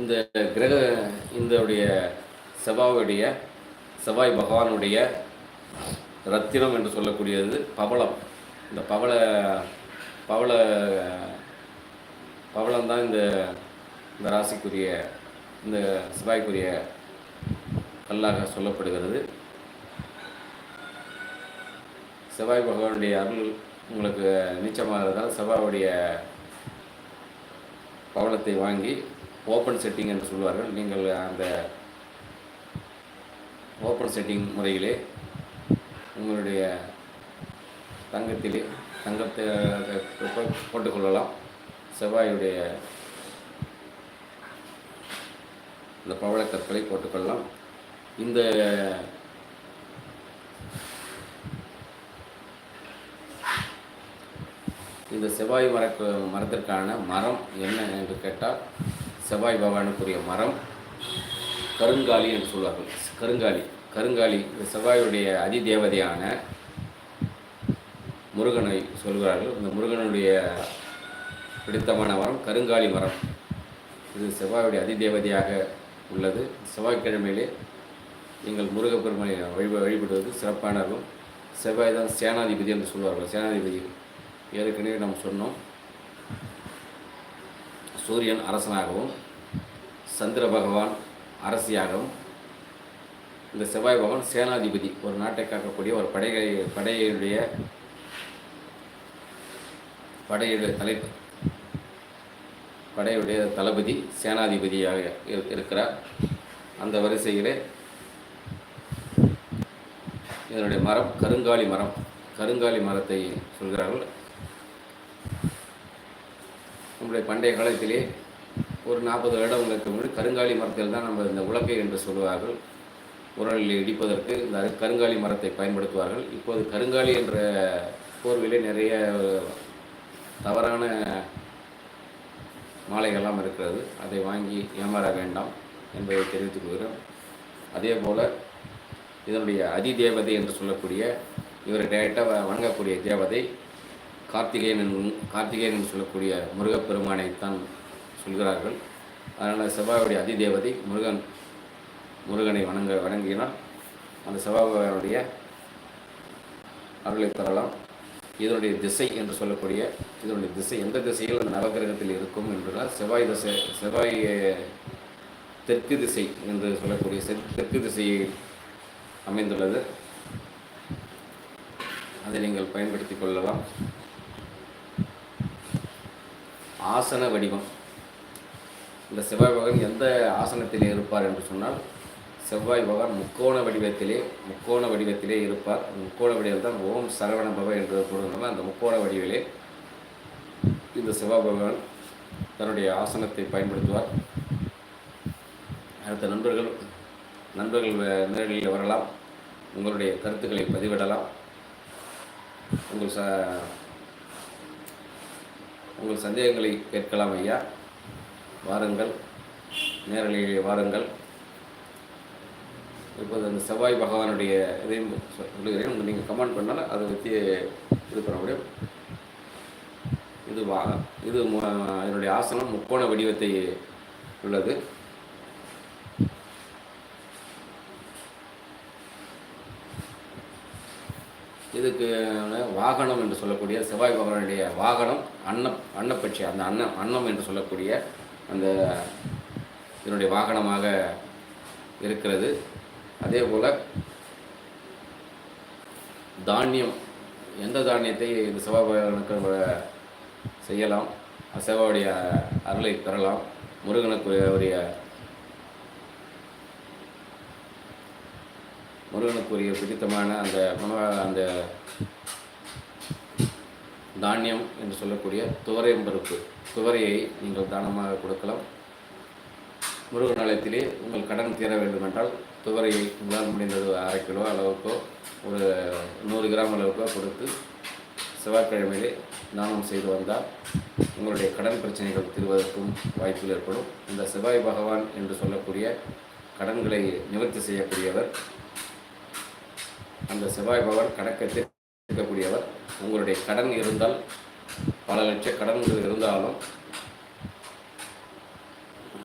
இந்த கிரக இந்தவுடைய செவ்வாயுடைய செவ்வாய் பகவானுடைய ரத்தினம் என்று சொல்லக்கூடியது பவளம். இந்த பவள பவள பவளம் தான் இந்த இந்த ராசிக்குரிய இந்த செவ்வாய்க்குரிய கல்லாக சொல்லப்படுகிறது. செவ்வாய் பகவானுடைய அருள் உங்களுக்கு நிச்சயமாகிறதால் செவ்வாயுடைய பவளத்தை வாங்கி ஓப்பன் செட்டிங் என்று சொல்வார்கள். நீங்கள் அந்த ஓப்பன் செட்டிங் முறையிலே உங்களுடைய தங்கத்திலே தங்கத்தை போட்டுக்கொள்ளலாம். செவ்வாயுடைய இந்த பவளக்கற்களை போட்டுக்கொள்ளலாம். இந்த இந்த செவ்வாய் மர மரத்திற்கான மரம் என்ன என்று கேட்டால் செவ்வாய் பகவானுக்குரிய மரம் கருங்காலி என்று சொல்வார்கள். கருங்காலி. கருங்காலி இந்த செவ்வாயுடைய அதிதேவதையான முருகனை சொல்கிறார்கள். இந்த முருகனுடைய பிடித்தமான மரம் கருங்காலி மரம். இது செவ்வாயுடைய அதிதேவதையாக உள்ளது. செவ்வாய்க்கிழமையிலே நீங்கள் முருகப்பெருமனை வழிப வழிபடுவது சிறப்பான செவ்வாய் தான் சேனாதிபதி என்று சொல்வார்கள். சேனாதிபதி ஏற்கனவே நாம் சொன்னோம். சூரியன் அரசனாகவும் சந்திர பகவான் அரசியாகவும் இந்த செவ்வாய் பகவான் சேனாதிபதி ஒரு நாட்டை காக்கக்கூடிய ஒரு படைகளை படையுடைய படையுடைய தலைப்பு படையுடைய தளபதி சேனாதிபதியாக இரு- இருக்கிறார். அந்த வரிசையிலே இதனுடைய மரம் கருங்காலி மரம் கருங்காலி மரத்தை சொல்கிறார்கள். நம்முடைய பண்டைய காலத்திலே ஒரு நாற்பது வருடங்களுக்கு முன்னாடி கருங்காலி மரத்தில் தான் நம்ம இந்த உலக்கை என்று சொல்லுவார்கள். உரலில் இடிப்பதற்கு இந்த கருங்காலி மரத்தை பயன்படுத்துவார்கள். இப்போது கருங்காலி என்ற போர்விலே நிறைய தவறான மாலைகள்லாம் இருக்கிறது. அதை வாங்கி ஏமாற வேண்டாம் என்பதை தெரிவித்துக் கொள்கிறோம். அதே போல் இதனுடைய அதிதேவதை என்று சொல்லக்கூடிய இவரை டேரெக்டாக வணங்கக்கூடிய தேவதை கார்த்திகேயன் கார்த்திகேயன் என்று சொல்லக்கூடிய முருகப்பெருமானை தான் சொல்கிறார்கள். அதனால் செவ்வாயுடைய அதிதேவதை முருகன் முருகனை வணங்க வணங்கினால் அந்த செவ்வாயுடைய அருளை பெறலாம். இதனுடைய திசை என்று சொல்லக்கூடிய இதனுடைய திசை எந்த திசையில் அந்த நவகிரகத்தில் இருக்கும் என்றால் செவ்வாய் திசை செவ்வாய் தெற்கு திசை என்று சொல்லக்கூடிய செ- தெற்கு திசையை அமைந்துள்ளது. அதை நீங்கள் பயன்படுத்திக் கொள்ளலாம். ஆசன வடிவம். இந்த செவ்வாய் பகவான் எந்த ஆசனத்திலே இருப்பார் என்று சொன்னால் செவ்வாய் பகவான் முக்கோண வடிவத்திலே முக்கோண வடிவத்திலே இருப்பார். முக்கோண வடிவில் தான் ஓம் சரவண பவ என்று கூறுகிறோம் அந்த முக்கோண வடிவிலே இந்த செவ்வாய் பகவான் தன்னுடைய ஆசனத்தை பயன்படுத்துவார். அடுத்த நண்பர்கள் நண்பர்கள் நேரடியில் வரலாம். உங்களுடைய கருத்துக்களை பதிவிடலாம். உங்கள் ச உங்கள் சந்தேகங்களை கேட்கலாம் ஐயா. வாருங்கள். நேரலையிலே வாருங்கள். இப்போது அந்த செவ்வாய் பகவானுடைய இதையும் சொ- சொல்லுகிறேன் நீங்கள் கமெண்ட் பண்ணாலும் அதை பற்றி இது பண்ண முடியும். இது வா இது என்னுடைய ஆசனம் முக்கோண வடிவத்தை உள்ளது. இதுக்கு வாகனம் என்று சொல்லக்கூடிய செவ்வாய் பகவானுடைய வாகனம் அன்ன அன்னப்பட்சி அந்த அன்னம் அன்னம் என்று சொல்லக்கூடிய அந்த இதனுடைய வாகனமாக இருக்கிறது. அதே போல் தானியம் எந்த தானியத்தை இந்த செவ்வாய் பகவானுக்கு செய்யலாம்? செவ்வாயுடைய அருளை பெறலாம். முருகனுக்கு உரிய முருகனுக்குரிய பிடித்தமான அந்த உணவ அந்த தானியம் என்று சொல்லக்கூடிய துவரையும் பருப்பு துவரையை நீங்கள் தானமாக கொடுக்கலாம். முருகன் ஆலயத்திலே உங்கள் கடன் தீர வேண்டுமென்றால் துவரையை உங்களால் முடிந்தது அரை கிலோ அளவுக்கோ ஒரு நூறு கிராம் அளவுக்கோ கொடுத்து செவ்வாய்க்கிழமையிலே தானம் செய்து வந்தால் உங்களுடைய கடன் பிரச்சனைகள் தீர்வதற்கும் வாய்ப்புகள் ஏற்படும். இந்த செவ்வாய் பகவான் என்று சொல்லக்கூடிய கடன்களை நிவர்த்தி செய்யக்கூடியவர் அந்த செவ்வாய் பகவான் கடக்கத்தில் இருக்கக்கூடியவர். உங்களுடைய கடன் இருந்தால் பல லட்ச கடன்கள் இருந்தாலும்